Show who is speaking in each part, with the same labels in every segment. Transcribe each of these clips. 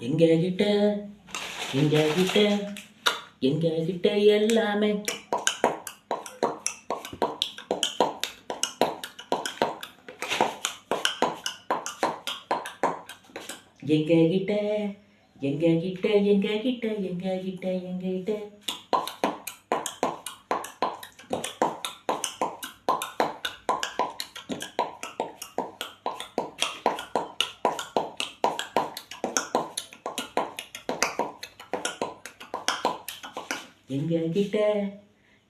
Speaker 1: எங்க கிட்ட எங்க கிட்ட எங்க கிட்ட எல்லாமே. எங்க கிட்ட எங்க கிட்ட எங்க கிட்ட எங்க கிட்ட எங்க கிட்ட எங்க கிட்ட?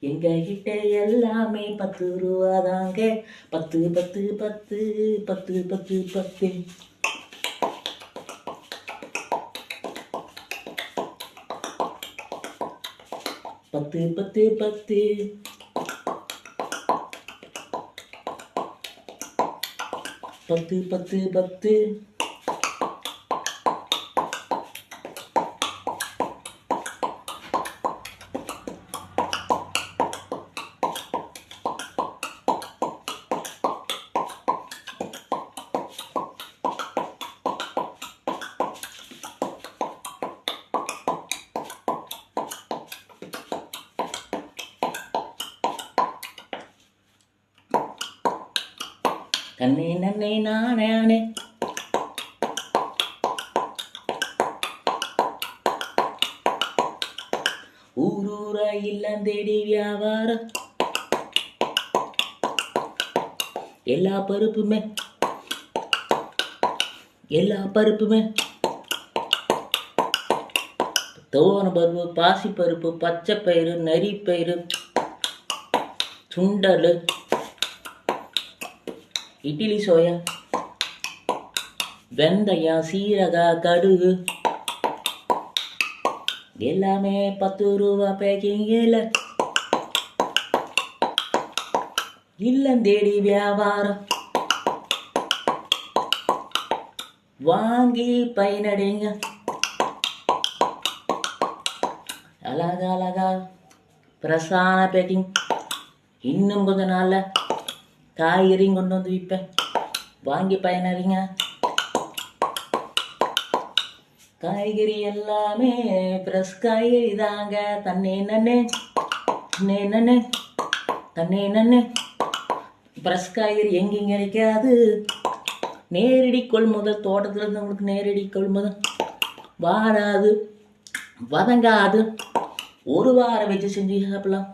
Speaker 1: எங்க கிட்ட எல்லாமே பத்து ரூபா தாங்க. பத்து பத்து பத்து பத்து பத்து பத்து. பத்து பத்து பத்து. பத்து பத்து பத்து. கண்ணே நன்னே நானே. ஊரூரா இல்லம் தேடி வியாபாரம். எல்லா பருப்புமே. எல்லா பருப்புமே. தோன பருப்பு பாசி பருப்பு பச்சை பயிறு நரி பயிறு சுண்டல் இட்லி சோயா. வெந்தயம் சீரகா கடுகு. எல்லாமே பத்து ரூபா பேக்கிங்கில். இல்லம் தேடி வியாபாரம். வாங்கி பயனடைங்க. அழகா அழகா பிரசான பேக்கிங். இன்னும் கொஞ்ச நாளில் காய்கறியும் கொண்டு வந்து விற்பேன். வாங்கி பயனறிங்க. காய்கறி எல்லாமே ஃப்ரெஷ் காய்கறி தாங்க. தண்ணே நன்னே நே நன்னே தண்ணே நன்னே ஃப்ரெஷ் காய்கறி எங்கேயும் கிடைக்காது. நேரடி கொள்முதல் தோட்டத்தில் இருந்தவங்களுக்கு நேரடி கொள்முதல். வாடாது. வதங்காது. ஒரு வாரம் வச்சு செஞ்சு சாப்பிடலாம்.